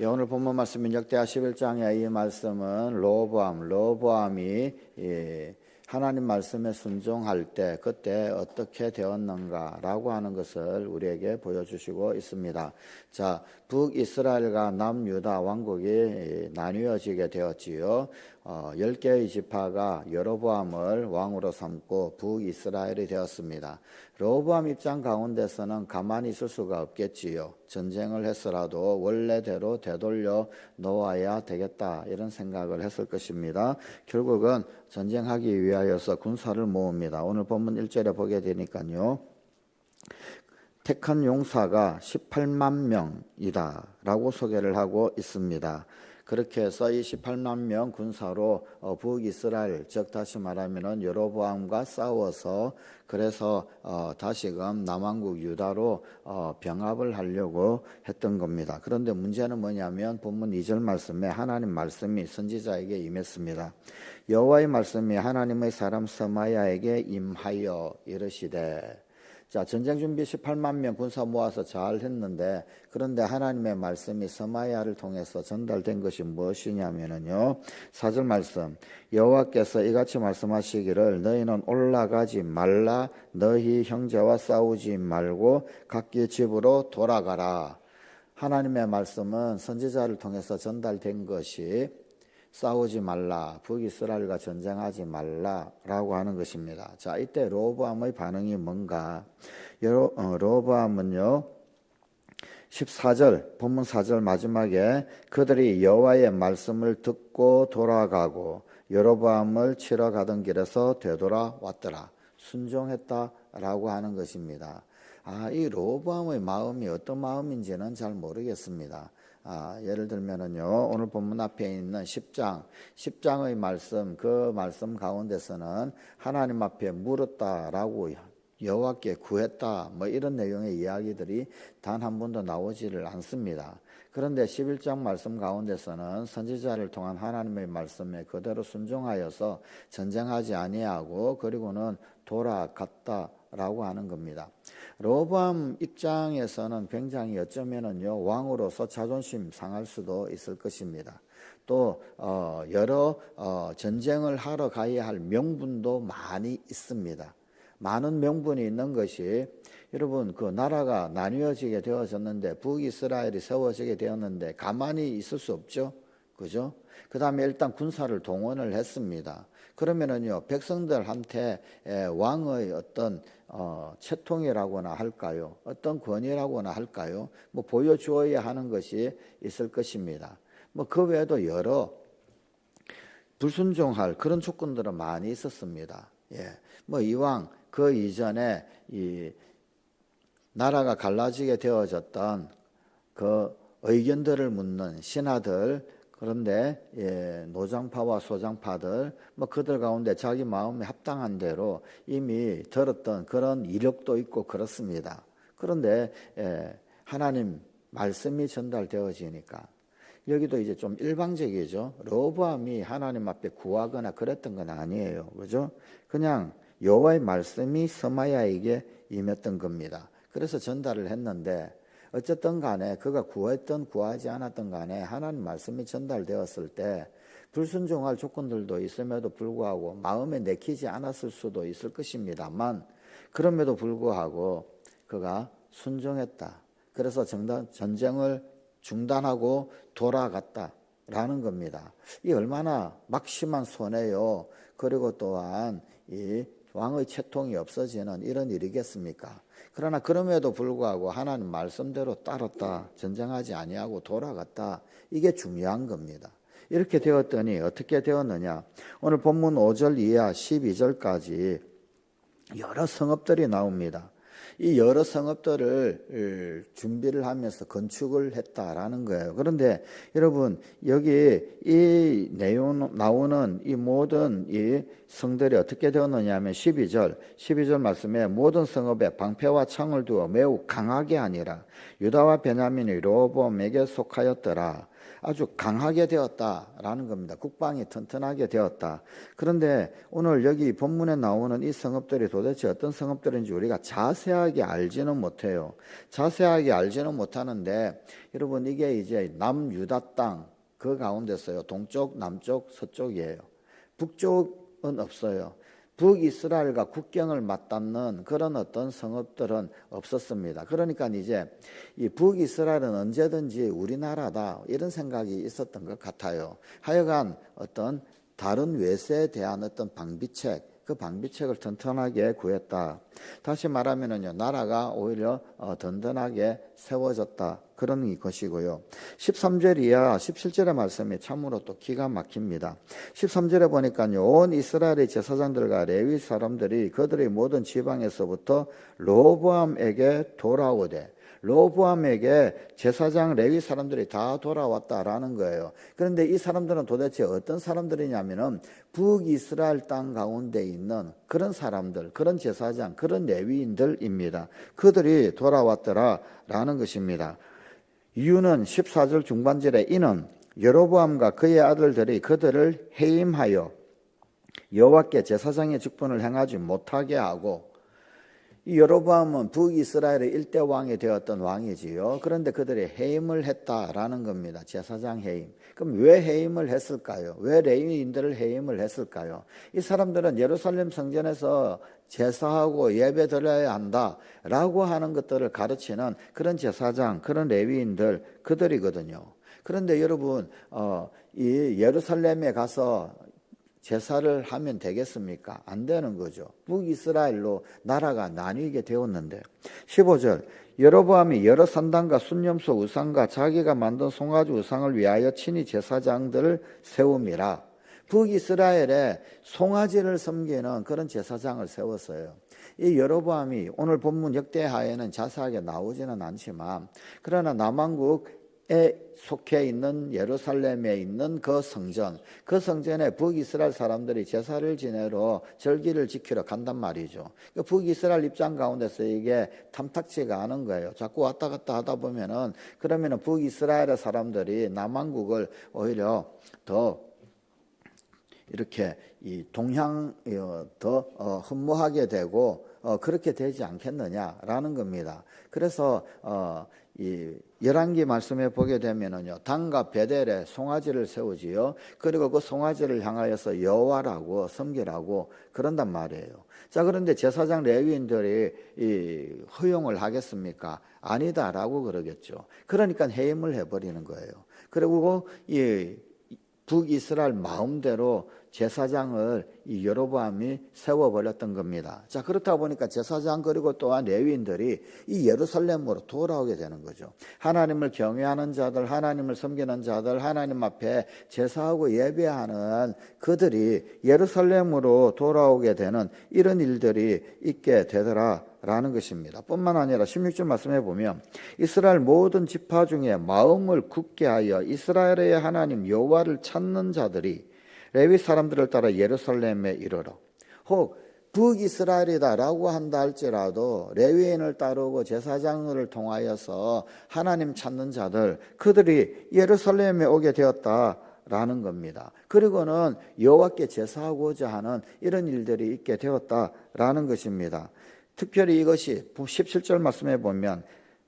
예, 오늘 본문 말씀 민족대하 11장의 이 말씀은 로보암, 로보암이 예, 하나님 말씀에 순종할 때 그때 어떻게 되었는가라고 하는 것을 우리에게 보여주시고 있습니다. 자, 북이스라엘과 남유다 왕국이 나뉘어지게 되었지요. 어, 10개의 지파가 여로보암을 왕으로 삼고 북이스라엘이 되었습니다. 로보암 입장 가운데서는 가만히 있을 수가 없겠지요. 전쟁을 했으라도 원래대로 되돌려 놓아야 되겠다 이런 생각을 했을 것입니다. 결국은 전쟁하기 위하여서 군사를 모읍니다. 오늘 본문 1절에 보게 되니까요. 택한 용사가 18만 명이다라고 소개를 하고 있습니다. 그렇게 해서 이 18만 명 군사로 어, 북이스라엘 즉 다시 말하면은 여로보암과 싸워서 그래서 어, 다시금 남왕국 유다로 어, 병합을 하려고 했던 겁니다. 그런데 문제는 뭐냐면 본문 2절 말씀에 하나님 말씀이 선지자에게 임했습니다. 여호와의 말씀이 하나님의 사람 서마야에게 임하여 이르시되 자, 전쟁 준비 18만 명 군사 모아서 잘 했는데, 그런데 하나님의 말씀이 서마야를 통해서 전달된 것이 무엇이냐면요. 사절 말씀. 여호와께서 이같이 말씀하시기를 너희는 올라가지 말라 너희 형제와 싸우지 말고 각기 집으로 돌아가라. 하나님의 말씀은 선지자를 통해서 전달된 것이 싸우지 말라, 북이스라엘과 전쟁하지 말라라고 하는 것입니다. 자, 이때 로보암의 반응이 뭔가? 여- 어, 로보암은요. 14절 본문 4절 마지막에 그들이 여호와의 말씀을 듣고 돌아가고 여로보암을 치러 가던 길에서 되돌아왔더라. 순종했다라고 하는 것입니다. 아, 이 로보암의 마음이 어떤 마음인지는 잘 모르겠습니다. 아, 예를 들면은요, 오늘 본문 앞에 있는 10장, 10장의 말씀, 그 말씀 가운데서는 하나님 앞에 물었다라고 여호와께 구했다, 뭐 이런 내용의 이야기들이 단 한 번도 나오지를 않습니다. 그런데 11장 말씀 가운데서는 선지자를 통한 하나님의 말씀에 그대로 순종하여서 전쟁하지 아니하고 그리고는 돌아갔다 라고 하는 겁니다. 로밤 입장에서는 굉장히 어쩌면은요 왕으로서 자존심 상할 수도 있을 것입니다. 또 어, 여러 어, 전쟁을 하러 가야 할 명분도 많이 있습니다. 많은 명분이 있는 것이 여러분 그 나라가 나뉘어지게 되어졌는데 북이스라엘이 세워지게 되었는데 가만히 있을 수 없죠. 그죠? 그 다음에 일단 군사를 동원을 했습니다. 그러면은요, 백성들한테 에, 왕의 어떤, 어, 채통이라고나 할까요? 어떤 권위라고나 할까요? 뭐 보여주어야 하는 것이 있을 것입니다. 뭐 그 외에도 여러 불순종할 그런 조건들은 많이 있었습니다. 예. 뭐 이왕 그 이전에 이 나라가 갈라지게 되어졌던 그 의견들을 묻는 신하들 그런데 예, 노장파와 소장파들 뭐 그들 가운데 자기 마음에 합당한 대로 이미 들었던 그런 이력도 있고 그렇습니다. 그런데 예, 하나님 말씀이 전달되어지니까 여기도 이제 좀 일방적이죠. 로보암이 하나님 앞에 구하거나 그랬던 건 아니에요. 그죠? 그냥 여호와의 말씀이 서마야에게 임했던 겁니다. 그래서 전달을 했는데 어쨌든 간에 그가 구했던 구하지 않았던 간에 하나님 말씀이 전달되었을 때 불순종할 조건들도 있음에도 불구하고 마음에 내키지 않았을 수도 있을 것입니다만 그럼에도 불구하고 그가 순종했다. 그래서 정단, 전쟁을 중단하고 돌아갔다 라는 겁니다. 이 얼마나 막심한 손해요. 그리고 또한 이 왕의 채통이 없어지는 이런 일이겠습니까? 그러나 그럼에도 불구하고 하나님 말씀대로 따랐다. 전쟁하지 아니하고 돌아갔다. 이게 중요한 겁니다. 이렇게 되었더니 어떻게 되었느냐? 오늘 본문 5절 이하 12절까지 여러 성읍들이 나옵니다. 이 여러 성읍들을 준비를 하면서 건축을 했다라는 거예요. 그런데 여러분 여기 이 내용 나오는 이 모든 이 성들이 어떻게 되었느냐 하면 12절 12절 말씀에 모든 성읍에 방패와 창을 두어 매우 강하게 아니라 유다와 베냐민이 로봄에게 속하였더라. 아주 강하게 되었다라는 겁니다. 국방이 튼튼하게 되었다. 그런데 오늘 여기 본문에 나오는 이 성읍들이 도대체 어떤 성읍들인지 우리가 자세하게 알지는 못해요. 자세하게 알지는 못하는데 여러분 이게 이제 남유다 땅 그 가운데서요. 동쪽, 남쪽, 서쪽이에요. 북쪽은 없어요. 북이스라엘과 국경을 맞닿는 그런 어떤 성읍들은 없었습니다. 그러니까 이제 이 북이스라엘은 언제든지 우리나라다 이런 생각이 있었던 것 같아요. 하여간 어떤 다른 외세에 대한 어떤 방비책 그 방비책을 튼튼하게 구했다. 다시 말하면은요, 나라가 오히려 어, 든든하게 세워졌다. 그런 것이고요. 13절 이하 17절의 말씀이 참으로 또 기가 막힙니다. 13절에 보니까요, 온 이스라엘의 제사장들과 레위 사람들이 그들의 모든 지방에서부터 로보암에게 돌아오되 로보암에게 제사장 레위 사람들이 다 돌아왔다라는 거예요. 그런데 이 사람들은 도대체 어떤 사람들이냐면은 북이스라엘 땅 가운데 있는 그런 사람들, 그런 제사장, 그런 레위인들입니다. 그들이 돌아왔더라라는 것입니다. 이유는 14절 중반절에 이는 여로보암과 그의 아들들이 그들을 해임하여 여호와께 제사장의 직분을 행하지 못하게 하고 이 여로보암은 북이스라엘의 일대 왕이 되었던 왕이지요. 그런데 그들이 해임을 했다라는 겁니다. 제사장 해임. 그럼 왜 해임을 했을까요? 왜 레위인들을 해임을 했을까요? 이 사람들은 예루살렘 성전에서 제사하고 예배 드려야 한다라고 하는 것들을 가르치는 그런 제사장, 그런 레위인들 그들이거든요. 그런데 여러분, 어, 이 예루살렘에 가서 제사를 하면 되겠습니까? 안 되는 거죠. 북이스라엘로 나라가 나뉘게 되었는데 15절 여로보암이 여러 산당과 순념소 우상과 자기가 만든 송아지 우상을 위하여 친히 제사장들을 세움이라 북이스라엘에 송아지를 섬기는 그런 제사장을 세웠어요. 이 여로보암이 오늘 본문 역대하에는 자세하게 나오지는 않지만 그러나 남왕국 에 속해 있는 예루살렘에 있는 그 성전, 그 성전에 북이스라엘 사람들이 제사를 지내러 절기를 지키러 간단 말이죠. 그 북이스라엘 입장 가운데서 이게 탐탁지가 않은 거예요. 자꾸 왔다 갔다 하다 보면은 그러면은 북이스라엘의 사람들이 남한국을 오히려 더 이렇게 이 동향 어, 더 어, 흠모하게 되고 어, 그렇게 되지 않겠느냐라는 겁니다. 그래서 어, 이 열왕기 말씀에 보게 되면은요 단과 베델에 송아지를 세우지요. 그리고 그 송아지를 향하여서 여호와라고 섬기라고 그런단 말이에요. 자 그런데 제사장 레위인들이 이 허용을 하겠습니까? 아니다라고 그러겠죠. 그러니까 해임을 해버리는 거예요. 그리고 이 북이스라엘 마음대로 제사장을 이 여로보암이 세워버렸던 겁니다. 자 그렇다 보니까 제사장 그리고 또한 레위인들이 이 예루살렘으로 돌아오게 되는 거죠. 하나님을 경외하는 자들, 하나님을 섬기는 자들, 하나님 앞에 제사하고 예배하는 그들이 예루살렘으로 돌아오게 되는 이런 일들이 있게 되더라. 라는 것입니다. 뿐만 아니라 16절 말씀해 보면 이스라엘 모든 지파 중에 마음을 굳게 하여 이스라엘의 하나님 여호와를 찾는 자들이 레위 사람들을 따라 예루살렘에 이르러 혹 북이스라엘이다라고 한다 할지라도 레위인을 따르고 제사장을 통하여서 하나님 찾는 자들 그들이 예루살렘에 오게 되었다. 라는 겁니다. 그리고는 여호와께 제사하고자 하는 이런 일들이 있게 되었다라는 것입니다. 특별히 이것이 17절 말씀에 보면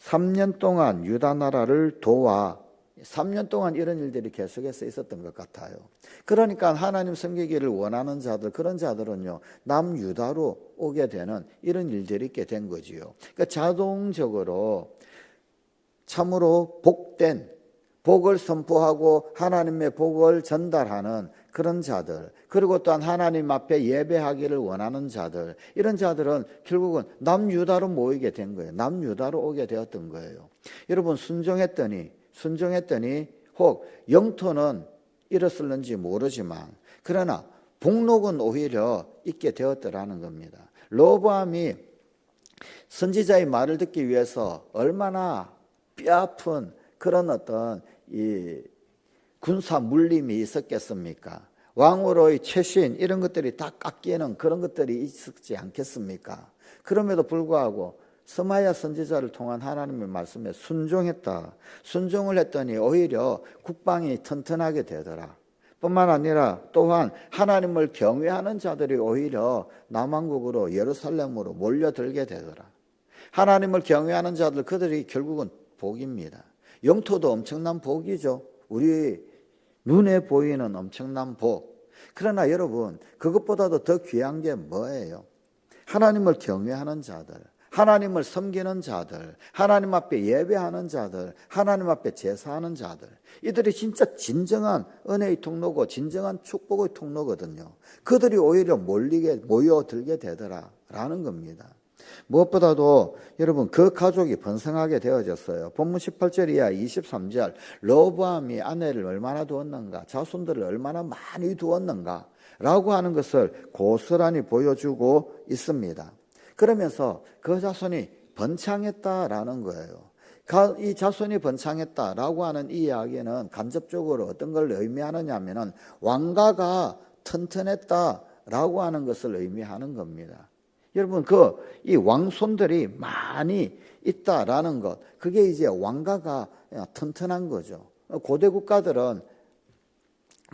3년 동안 유다 나라를 도와 3년 동안 이런 일들이 계속해서 있었던 것 같아요. 그러니까 하나님 섬기기를 원하는 자들, 그런 자들은요, 남유다로 오게 되는 이런 일들이 있게 된 거지요. 그러니까 자동적으로 참으로 복된, 복을 선포하고 하나님의 복을 전달하는 그런 자들, 그리고 또한 하나님 앞에 예배하기를 원하는 자들, 이런 자들은 결국은 남유다로 모이게 된 거예요. 남유다로 오게 되었던 거예요. 여러분, 순종했더니, 순종했더니, 혹 영토는 잃었을는지 모르지만, 그러나 복록은 오히려 있게 되었더라는 겁니다. 로보암이 선지자의 말을 듣기 위해서 얼마나 뼈아픈 그런 어떤 이 군사 물림이 있었겠습니까? 왕으로의 최신 이런 것들이 다 깎이는 그런 것들이 있었지 않겠습니까? 그럼에도 불구하고 서마야 선지자를 통한 하나님의 말씀에 순종했다. 순종을 했더니 오히려 국방이 튼튼하게 되더라. 뿐만 아니라 또한 하나님을 경외하는 자들이 오히려 남왕국으로 예루살렘으로 몰려들게 되더라. 하나님을 경외하는 자들 그들이 결국은 복입니다. 영토도 엄청난 복이죠. 우리 눈에 보이는 엄청난 복. 그러나 여러분 그것보다도 더 귀한 게 뭐예요? 하나님을 경외하는 자들, 하나님을 섬기는 자들, 하나님 앞에 예배하는 자들, 하나님 앞에 제사하는 자들. 이들이 진짜 진정한 은혜의 통로고 진정한 축복의 통로거든요. 그들이 오히려 몰리게 모여들게 되더라라는 겁니다. 무엇보다도 여러분 그 가족이 번성하게 되어졌어요. 본문 18절 이하 23절 로보암이 아내를 얼마나 두었는가 자손들을 얼마나 많이 두었는가 라고 하는 것을 고스란히 보여주고 있습니다. 그러면서 그 자손이 번창했다라는 거예요. 이 자손이 번창했다라고 하는 이 이야기는 간접적으로 어떤 걸 의미하느냐 하면은 왕가가 튼튼했다라고 하는 것을 의미하는 겁니다. 여러분 그 이 왕손들이 많이 있다라는 것 그게 이제 왕가가 튼튼한 거죠. 고대 국가들은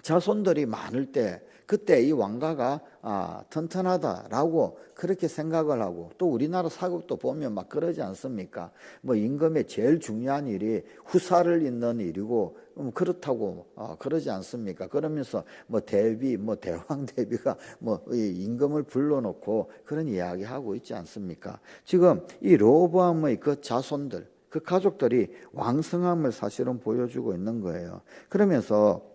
자손들이 많을 때 그때 이 왕가가 아, 튼튼하다라고 그렇게 생각을 하고 또 우리나라 사극도 보면 막 그러지 않습니까? 뭐 임금의 제일 중요한 일이 후사를 잇는 일이고 음, 그렇다고 어, 그러지 않습니까? 그러면서 뭐 대비 뭐 대왕 대비가 뭐 임금을 불러놓고 그런 이야기 하고 있지 않습니까? 지금 이 로보암의 그 자손들 그 가족들이 왕성함을 사실은 보여주고 있는 거예요. 그러면서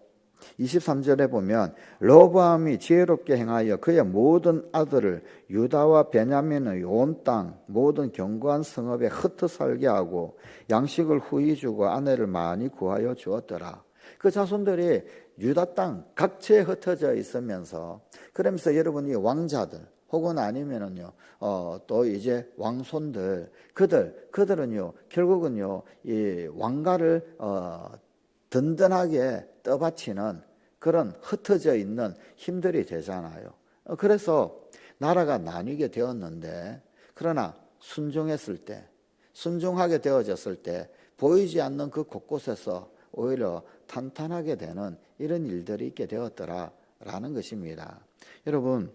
23절에 보면 로보암이 지혜롭게 행하여 그의 모든 아들을 유다와 베냐민의 온 땅 모든 견고한 성읍에 흩어 살게 하고 양식을 후히 주고 아내를 많이 구하여 주었더라. 그 자손들이 유다 땅 각처에 흩어져 있으면서 그러면서 여러분이 왕자들 혹은 아니면은요, 어, 또 이제 왕손들, 그들, 그들은요, 결국은요, 이 왕가를, 어, 든든하게 떠받치는 그런 흩어져 있는 힘들이 되잖아요. 어, 그래서 나라가 나뉘게 되었는데, 그러나 순종했을 때, 순종하게 되어졌을 때, 보이지 않는 그 곳곳에서 오히려 탄탄하게 되는 이런 일들이 있게 되었더라라는 것입니다. 여러분,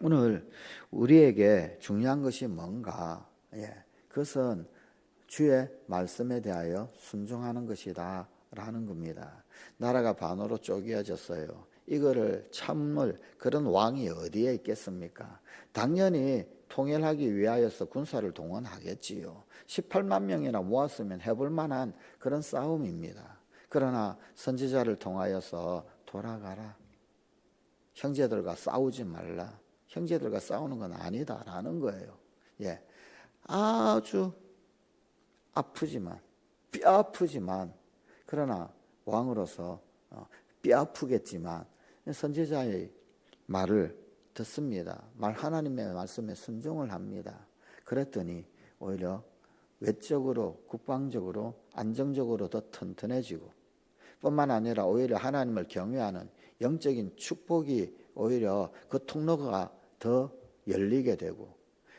오늘 우리에게 중요한 것이 뭔가? 예, 그것은 주의 말씀에 대하여 순종하는 것이다. 라는 겁니다. 나라가 반으로 쪼개어졌어요. 이거를 참을 그런 왕이 어디에 있겠습니까? 당연히 통일하기 위하여서 군사를 동원하겠지요. 18만 명이나 모았으면 해볼 만한 그런 싸움입니다. 그러나 선지자를 통하여서 돌아가라. 형제들과 싸우지 말라. 형제들과 싸우는 건 아니다라는 거예요. 예. 아주 아프지만, 뼈 아프지만, 그러나 왕으로서 어, 뼈 아프겠지만 선지자의 말을 듣습니다. 말 하나님의 말씀에 순종을 합니다. 그랬더니 오히려 외적으로 국방적으로 안정적으로 더 튼튼해지고 뿐만 아니라 오히려 하나님을 경외하는 영적인 축복이 오히려 그 통로가 더 열리게 되고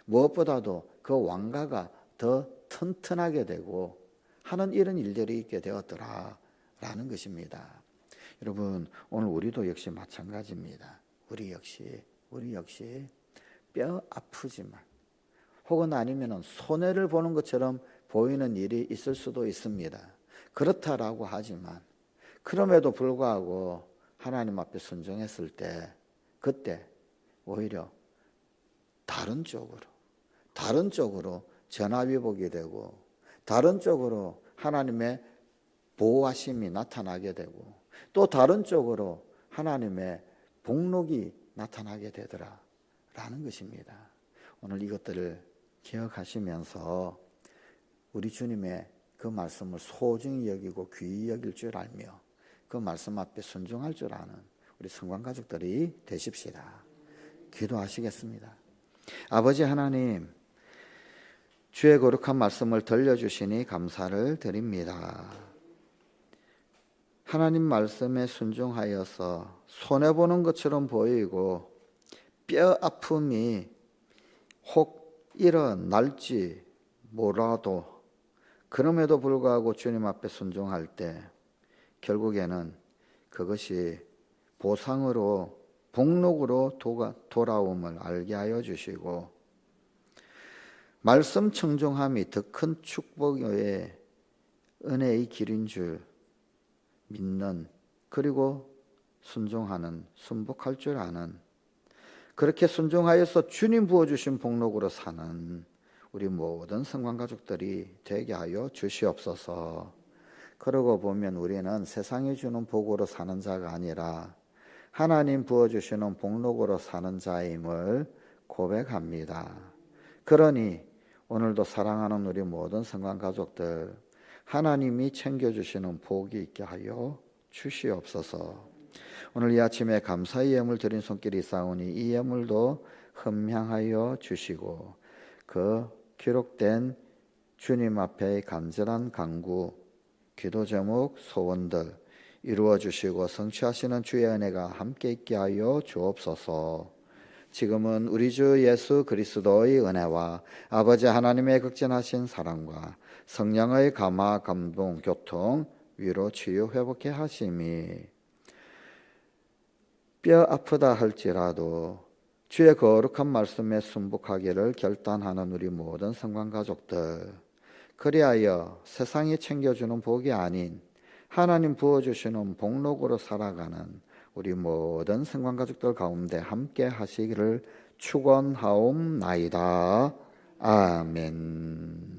무엇보다도 그 왕가가 더 튼튼하게 되고 하는 이런 일들이 있게 되었더라라는 것입니다. 여러분 오늘 우리도 역시 마찬가지입니다. 우리 역시 우리 역시 뼈 아프지만 혹은 아니면 손해를 보는 것처럼 보이는 일이 있을 수도 있습니다. 그렇다라고 하지만 그럼에도 불구하고 하나님 앞에 순종했을 때 그때 오히려 다른 쪽으로 다른 쪽으로 전화위복이 되고 다른 쪽으로 하나님의 보호하심이 나타나게 되고 또 다른 쪽으로 하나님의 복록이 나타나게 되더라 라는 것입니다. 오늘 이것들을 기억하시면서 우리 주님의 그 말씀을 소중히 여기고 귀히 여길 줄 알며 그 말씀 앞에 순종할 줄 아는 우리 성관 가족들이 되십시다. 기도하시겠습니다. 아버지 하나님 주의 거룩한 말씀을 들려주시니 감사를 드립니다. 하나님 말씀에 순종하여서 손해보는 것처럼 보이고 뼈 아픔이 혹 일어날지 몰라도 그럼에도 불구하고 주님 앞에 순종할 때 결국에는 그것이 보상으로 복록으로 돌아옴을 알게 하여 주시고 말씀 청종함이 더 큰 축복의 은혜의 길인 줄 믿는 그리고 순종하는 순복할 줄 아는 그렇게 순종하여서 주님 부어주신 복록으로 사는 우리 모든 성관 가족들이 되게 하여 주시옵소서. 그러고 보면 우리는 세상이 주는 복으로 사는 자가 아니라 하나님 부어주시는 복록으로 사는 자임을 고백합니다. 그러니 오늘도 사랑하는 우리 모든 성관 가족들 하나님이 챙겨주시는 복이 있게 하여 주시옵소서. 오늘 이 아침에 감사의 예물 드린 손길이 싸우니 이 예물도 흠향하여 주시고 그 기록된 주님 앞에 간절한 간구, 기도 제목, 소원들 이루어 주시고 성취하시는 주의 은혜가 함께 있게 하여 주옵소서. 지금은 우리 주 예수 그리스도의 은혜와 아버지 하나님의 극진하신 사랑과 성령의 감화, 감동, 교통, 위로 치유 회복해 하심이. 뼈 아프다 할지라도 주의 거룩한 말씀에 순복하기를 결단하는 우리 모든 성관 가족들 그리하여 세상이 챙겨주는 복이 아닌 하나님 부어주시는 복록으로 살아가는 우리 모든 성관 가족들 가운데 함께 하시기를 축원하옵나이다. 아멘.